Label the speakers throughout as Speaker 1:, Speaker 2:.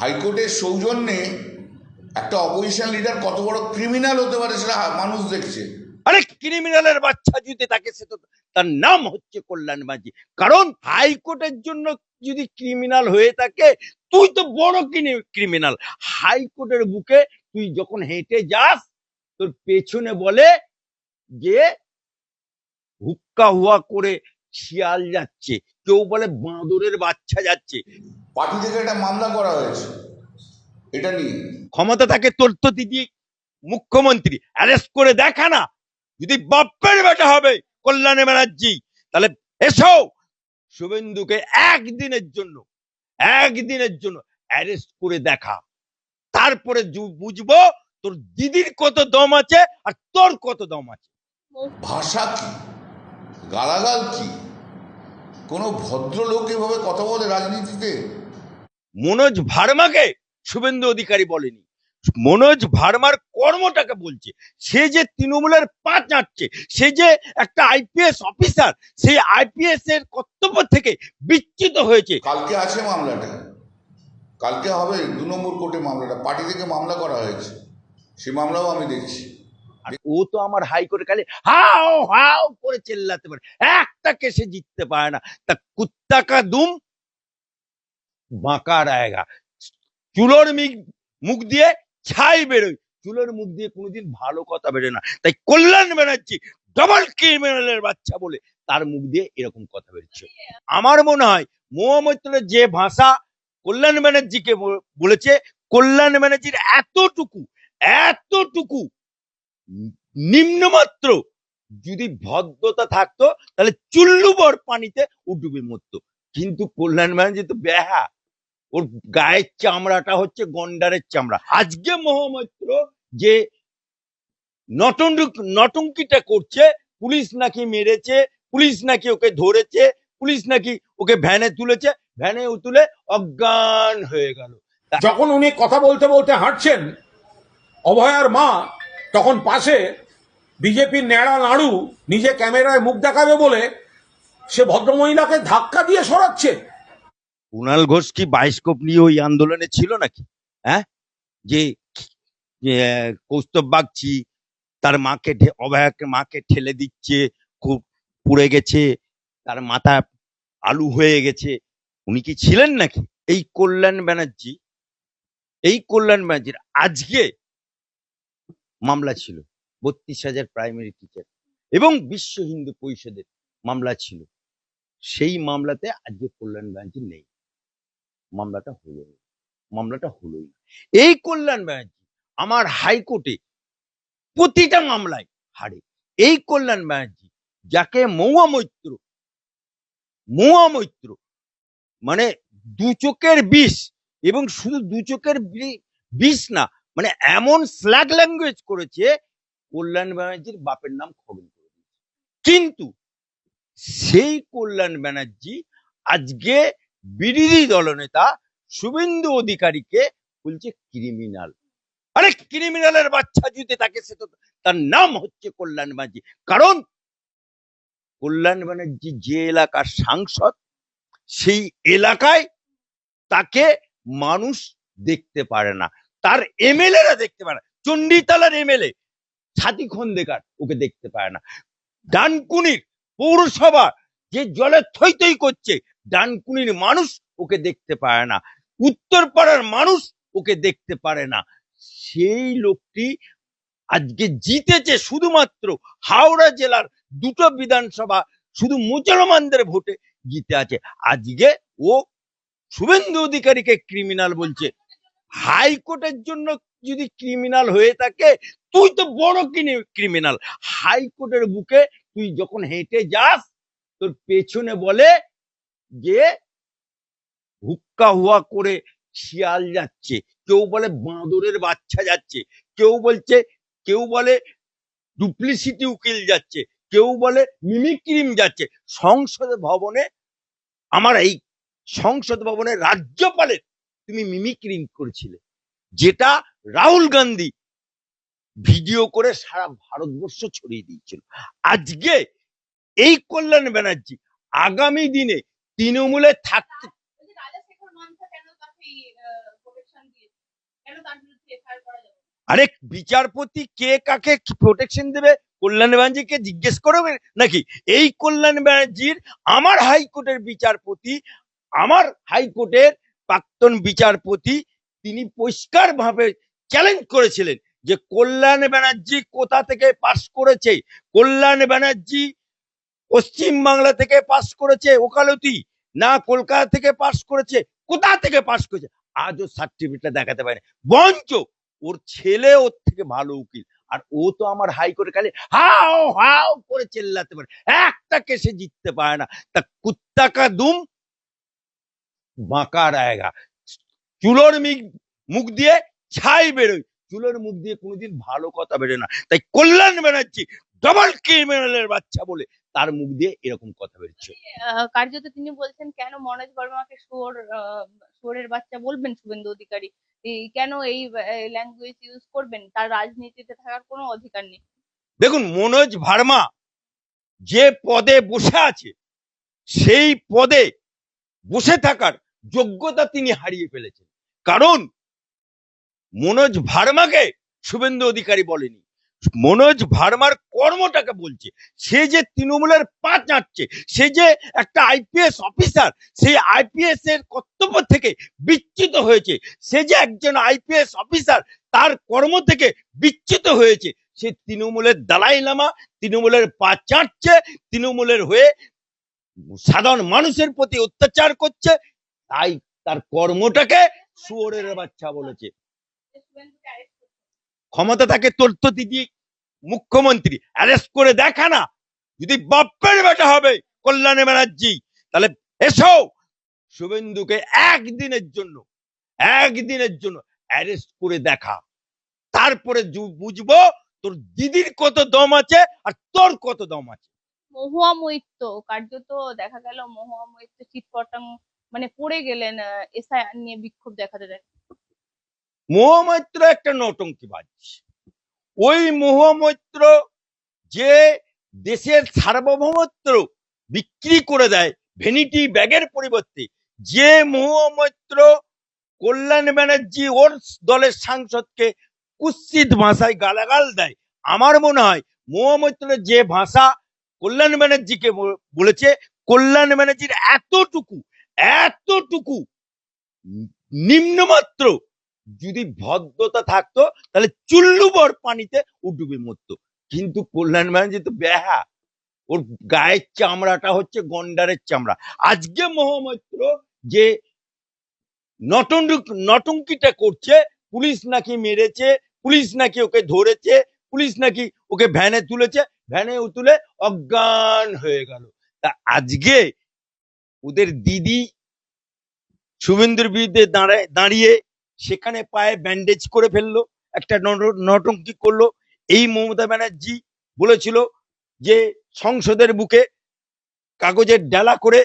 Speaker 1: হাইকোর্টের সৌজন্যে একটা অপোজিশন লিডার কত বড় ক্রিমিনাল হতে পারে সেটা মানুষ দেখছে।
Speaker 2: আরে ক্রিমিনালের বাচ্চা যদি তাকে সে তো তার নাম হচ্ছে কল্যাণ মাঝি। কারণ হাইকোর্টের জন্য যদি ক্রিমিনাল হয়ে থাকে, তুই তো বড় ক্রিমিনাল হাইকোর্টের বুকে তুই যখন হেঁটে যাস, তোর পেছনে বলে যে হুক্কা হুয়া করে শিয়াল যাচ্ছে কেউ বলে বাঁদরের বাচ্চা যাচ্ছে।
Speaker 1: পার্টি থেকে একটা মামলা করা হয়েছে এটা নিয়ে।
Speaker 2: ক্ষমতা থাকে তোর তো দিদি মুখ্যমন্ত্রী অ্যারেস্ট করে দেখা না। যদি বাপ্পের বেটা হবে কল্যাণ ব্যানার্জি তাহলে এসো। শুভেন্দুকে একদিনের জন্য একদিনের জন্য অ্যারেস্ট করে দেখা। তারপরে বুঝব তোর দিদির কত দম আছে আর তোর কত দম আছে।
Speaker 1: ভাষা কি? গালাগাল কি? কোনো ভদ্রলোক এভাবে কথা বলে রাজনীতিতে?
Speaker 2: মনোজ ভার্মাকে শুভেন্দু অধিকারী বলেনি। মনোজ ভার্মার কর্মটাকে বলছে। সে যে তৃণমূলের পা চাটছে সে যে একটা আইপিএস অফিসার সেই আইপিএস এর কর্তব্য থেকে বিচ্যুত হয়েছে।
Speaker 1: কালকে আছে মামলাটা। কালকে হবে দু নম্বর কোর্টে মামলাটা। পার্টি থেকে মামলা করা হয়েছে। সেই মামলাও আমি দেখছি।
Speaker 2: আর ও তো আমার হাইকোর্টে খালি হাও হাও করে চেল্লাতে পারে। একটা কেসে জিততে পারে না। তা কুত্তা কা দুম বাঁকা রায়গা। চুলোর মুখ দিয়ে ছাই বেরোয়। চুলোর মুখ দিয়ে কোনোদিন ভালো কথা বেরোয় না। তাই কল্যাণ ব্যানার্জি ডবল ক্রিমিনালের বাচ্চা বলে তার মুখ দিয়ে এরকম কথা বেরোচ্ছে। আমার মনে হয় মহামৈত্রের যে ভাষা কল্যাণ ব্যানার্জিকে বলেছে, কল্যাণ ব্যানার্জির এতটুকু এতটুকু নিম্নমাত্র যদি ভদ্রতা থাকতো, তাহলে চুল্লুবর পানিতে উডুবে মরতো। কিন্তু কল্যাণ ব্যানার্জি তো ব্যাহা ওর গায়ের চামড়াটা হচ্ছে গন্ডারের চামড়া। আজকে মহামৈত্র যে নটঙ্ক নটঙ্কিটা করছে, পুলিশ নাকি মেরেছে, পুলিশ নাকি ওকে ধরেছে, পুলিশ নাকি ওকে ভ্যানে তুলেছে, ভ্যানে তুলে অজ্ঞান হয়ে গেল।
Speaker 3: যখন উনি কথা বলতে বলতে হাঁটছেন, অভয়ার মা তখন পাশে বিজেপির ন্যাড়া নাড়ু নিজে ক্যামেরায় মুখ দেখাবে বলে সে ভদ্রমহিলাকে ধাক্কা দিয়ে সরাচ্ছে।
Speaker 2: কুণাল ঘোষ কি বাইস্কোপ নিয়ে ওই আন্দোলনে ছিল নাকি? হ্যাঁ? যে কৌস্তব বাগচি তার মাকে অভয়াকে মাকে ঠেলে দিচ্ছে, খুব পুড়ে গেছে, তার মাথা আলু হয়ে গেছে। উনি কি ছিলেন নাকি? এই কল্যাণ ব্যানার্জি, এই কল্যাণ ব্যানার্জির আজকে মামলা ছিল, বত্রিশ হাজার প্রাইমারি টিচার এবং বিশ্ব হিন্দু পরিষদের মামলা ছিল। সেই মামলাতে আজকে কল্যাণ ব্যানার্জি নেই। মামলাটা হলো। মামলাটা হলোই এই কল্যাণ ব্যানার্জি আমার হাইকোর্টে প্রতিটা মামলায় হারে। এই কল্যাণ ব্যানার্জি যাকে মৌয়া মৈত্র মৌয়া মৈত্র মানে দু চোখের বিষ এবং শুধু দু চোখের বিষ না মানে এমন স্ল্যাগ ল্যাঙ্গুয়েজ করেছে, কল্যাণ ব্যানার্জির বাপের নাম খগন কিন্তু সেই কল্যাণ ব্যানার্জি আজকে বিরোধী দলনেতা শুভেন্দু অধিকারীকে বলছে ক্রিমিনাল আরে ক্রিমিনালের বাচ্চা যদি তাকে সে তো, তার নাম হচ্ছে কল্যাণ ব্যানার্জি। কারণ কল্যাণ ব্যানার্জি যে এলাকার সাংসদ, সেই এলাকায় তাকে মানুষ দেখতে পারে না। তার এমএলএরা দেখতে পারে না। চণ্ডীতলার এমএলএ, ছাতি খন্দেকার, ওকে দেখতে পায় না। ডানকুনির পৌরসভা যে জলে থই থই করছে, ডানকুনির মানুষ ওকে দেখতে পায় না। উত্তরপাড়ার মানুষ ওকে দেখতে পারে না। সেই লোকটি আজকে জিতেছে শুধুমাত্র হাওড়া জেলার দুটো বিধানসভা, শুধু মুসলমানদের ভোটে জিতে আছে। আজকে ও শুভেন্দু অধিকারীকে ক্রিমিনাল বলছে। হাইকোর্টের জন্য যদি ক্রিমিনাল হয়ে থাকে, তুই তো বড় ক্রিমিনাল। হাইকোর্টের বুকে তুই যখন হেঁটে যাস, তোর পেছনে বলে যে হুক্কা হুয়া করে শিয়াল যাচ্ছে। কেউ বলে বাঁদরের বাচ্চা যাচ্ছে। কেউ বলছে, কেউ বলে ডুপ্লিসিটি উকিল যাচ্ছে। কেউ বলে মিমিক্রিম যাচ্ছে। সংসদ ভবনে, আমার এই সংসদ ভবনে রাজ্যপালের তুমি মিমিক্রিম করেছিলে। যেটা রাহুল গান্ধী ভিডিও করে সারা ভারতবর্ষ ছড়িয়ে দিয়েছিল। আজকে এই কল্যাণ ব্যানার্জি আগামী দিনে তৃণমূলে থাকতে
Speaker 4: না?
Speaker 2: আরে বিচারপতি কে কাকে প্রোটেকশন দেবে? কল্যাণ ব্যানার্জিকে জিজ্ঞেস করবে নাকি? এই কল্যাণ ব্যানার্জির আমার হাইকোর্টের বিচারপতি আমার হাইকোর্টের প্রাক্তন বিচারপতি তিনি পরিষ্কার ভাবে চ্যালেঞ্জ করেছিলেন যে কল্যাণ ব্যানার্জি কোথা থেকে পাশ করেছে? কল্যাণ ব্যানার্জি পশ্চিম বাংলা থেকে পাশ করেছে ওকালতি না কলকাতা থেকে পাশ করেছে? কোথা থেকে পাশ করেছে? আজও সার্টিফিকেটটা দেখাতে পারে বঞ্চ ওর ছেলে ওর থেকে ভালো উকিল। আর ও তো আমার হাইকোর্টে খালি হাও হাও করে চেল্লাতে পারে। একটা কেসে জিততে পারে না। তা কুত্তা কা দুম বাঁকা রায়গা। চুলোর মুখ দিয়ে ছাই বেরোয়। চুলোর মুখ দিয়ে কোনোদিন ভালো কথা বেরোয় না। তাই কল্যাণ ব্যানার্জি ডবল ক্রিমিনালের বাচ্চা বলে তার মুখ দিয়ে এরকম কথা বেরোচ্ছে।
Speaker 4: কার্যত তিনি বলছেন কেন মনোজ বর্মাকে শুয়োর আহ, বাচ্চা বলবেন শুভেন্দু অধিকারী? কেন এই ল্যাঙ্গুয়েজ ইউজ করবেন? তার রাজনীতিতে থাকার কোনো অধিকার নেই।
Speaker 2: দেখুন মনোজ ভার্মা যে পদে বসে আছে সেই পদে বসে থাকার যোগ্যতা তিনি হারিয়ে ফেলেছেন। কারণ মনোজ ভার্মাকে শুভেন্দু অধিকারী বলেনি। মনোজ ভার্মার কর্মটাকে বলছে। সে যে তৃণমূলের পা চাটছে সে যে একটা আইপিএস অফিসার, সেই আইপিএস এর কর্তব্য থেকে বিচ্যুত হয়েছে। সে যে একজন আইপিএস অফিসার, তার কর্ম থেকে বিচ্যুত হয়েছে। সে তৃণমূলের দালাই লামা, তৃণমূলের পা চাটছে তৃণমূলের হয়ে সাধারণ মানুষের প্রতি অত্যাচার করছে তাই তার কর্মটাকে শুয়োরের বাচ্চা বলেছে। ক্ষমতা থাকে তোর তো দিদি মুখ্যমন্ত্রী অ্যারেস্ট করে দেখা না। যদি বাপ্পের বেটা হবে কল্যাণ ব্যানার্জি, তাহলে এসো শুভেন্দুকে একদিনের জন্য একদিনের জন্য অ্যারেস্ট করে দেখা। তারপরে বুঝব তোর দিদির কত দম আছে আর তোর কত দম আছে।
Speaker 4: মহুয়া মৈত্র কার্যত দেখা গেল মহুয়া মৈত্র চিটপটাং মানে পড়ে গেলেন এসআইআর নিয়ে বিক্ষোভ দেখাতে দেখ
Speaker 2: মোহামৈত্র একটা নটঙ্কিবাজ ওই মোহামৈত্র যে দেশের সার্বভৌমত্ব বিক্রি করে দেয় ভেনিটি ব্যাগের পরিবর্তে, যে মোহামৈত্র কল্যাণ ব্যানার্জি ওর দলের সাংসদকে কুৎসিত ভাষায় গালাগাল দেয়, আমার মনে হয় মোহামৈত্রের যে ভাষা কল্যাণ ব্যানার্জিকে বলেছে, কল্যাণ ব্যানার্জির এতটুকু এতটুকু নিম্নমাত্র যদি ভদ্রতা থাকতো, তাহলে চুল্লুবর পানিতে ও ডুবে মরতো। কিন্তু কল্যাণ ব্যানার্জি তো বেহা। ওর গায়ের চামড়াটা হচ্ছে গন্ডারের চামড়া। আজকে মহামৈত্র যে নটঙ্ক নটঙ্কিটা করছে, পুলিশ নাকি মেরেছে, পুলিশ নাকি ওকে ধরেছে, পুলিশ নাকি ওকে ভ্যানে তুলেছে ভ্যানে তুলে অজ্ঞান হয়ে গেল। তা আজকে ওদের দিদি শুভেন্দুর বিরুদ্ধে দাঁড়ায়, দাঁড়িয়ে সেখানে পায়ে ব্যান্ডেজ করে ফেলল, একটা নট- নটঙ্কি করল। এই মমতা ব্যানার্জি বলেছিল যে সংসদের বুকে কাগজের ডালা করে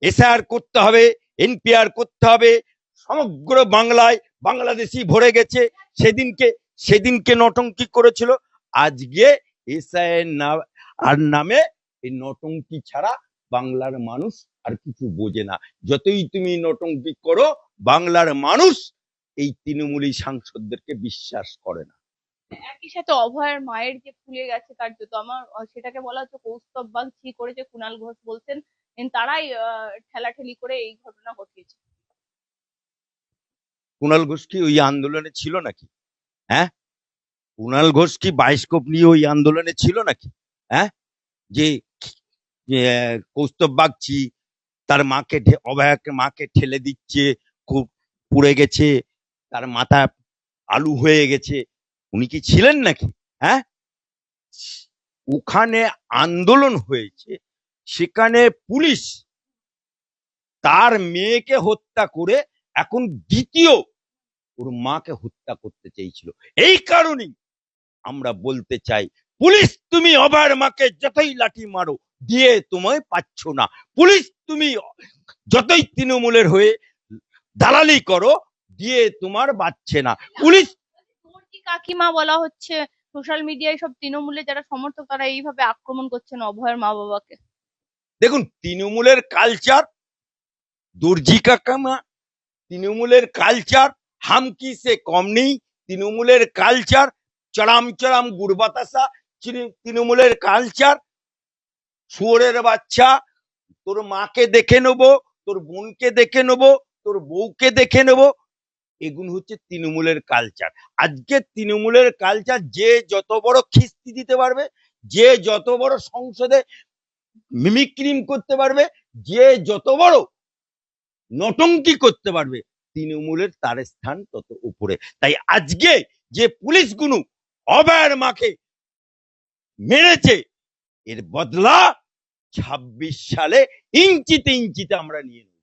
Speaker 2: এসআর করতে হবে, এনপিআর করতে হবে। সমগ্র বাংলায় বাংলাদেশি ভরে গেছে। সেদিনকে সেদিনকে নটঙ্কি করেছিল। আজকে এসআইয়ের না, আর নামে এই নটঙ্কি ছাড়া বাংলার মানুষ আর কিছু বোঝে না। যতই তুমি নটঙ্কি করো বাংলার মানুষ এই তৃণমূলী সাংসদদেরকে বিশ্বাস করে না।
Speaker 4: একই সাথে অভয়ের মায়ের যে ফুলে গেছে কার্যত আমার সেটাকে বলা হচ্ছে কৌস্তব বাগ ছি করেছে কুণাল ঘোষ বলছেন তারাই ঠেলাঠেলি করে এই ঘটনা ঘটিয়েছে।
Speaker 2: কুণাল ঘোষ কি ওই আন্দোলনে ছিল নাকি? হ্যাঁ? কুণাল ঘোষ কি বায়োস্কোপ নিয়ে ওই আন্দোলনে ছিল নাকি? হ্যাঁ? যে যে, কৌস্তব বাগচি তার মাকে অভয়াকে মাকে ঠেলে দিচ্ছে, খুব পুড়ে গেছে, তার মাথা আলু হয়ে গেছে। উনি কি ছিলেন নাকি? হ্যাঁ? ওখানে আন্দোলন হয়েছে, সেখানে পুলিশ তার মেয়েকে হত্যা করে এখন দ্বিতীয় ওর মাকে হত্যা করতে চেয়েছিল। এই কারণেই আমরা বলতে চাই, পুলিশ তুমি অভয়ের মাকে যতই লাঠি মারো দিয়ে তোমায় পাচ্ছ না। পুলিশ তুমি যতই তৃণমূলের হয়ে দালালি করো দিয়ে তোমার বাচ্চে না। পুলিশ
Speaker 4: কাকিমা বলা হচ্ছে? সোশ্যাল মিডিয়ায় সব তৃণমূলের যারা সমর্থক তারা এইভাবে আক্রমণ করছেন অভয়ের মা বাবাকে।
Speaker 2: দেখুন তৃণমূলের কালচার দর্জি কাকামা তৃণমূলের কালচার হামকি সে কম নেই তৃণমূলের কালচার চড়াম চড়াম গুড় বাতাসা তৃণমূলের কালচার শুয়োরের বাচ্চা, তোর মাকে দেখে নেব, তোর বোনকে দেখে নেব, তোর বউকে দেখে নেব। এগুলো হচ্ছে তৃণমূলের কালচার আজকে তৃণমূলের কালচার যে যত বড় খিস্তি দিতে পারবে, যে যত বড় সংসদে মিমিক্রিম করতে পারবে, যে যত বড় নটঙ্কি করতে পারবে, তৃণমূলের তার স্থান তত উপরে। তাই আজকে যে পুলিশগুলো অভয়ের মাকে মেরেছে এর বদলা ছাব্বিশ সালে ইঞ্চিতে ইঞ্চিতে আমরা নিয়ে নেব।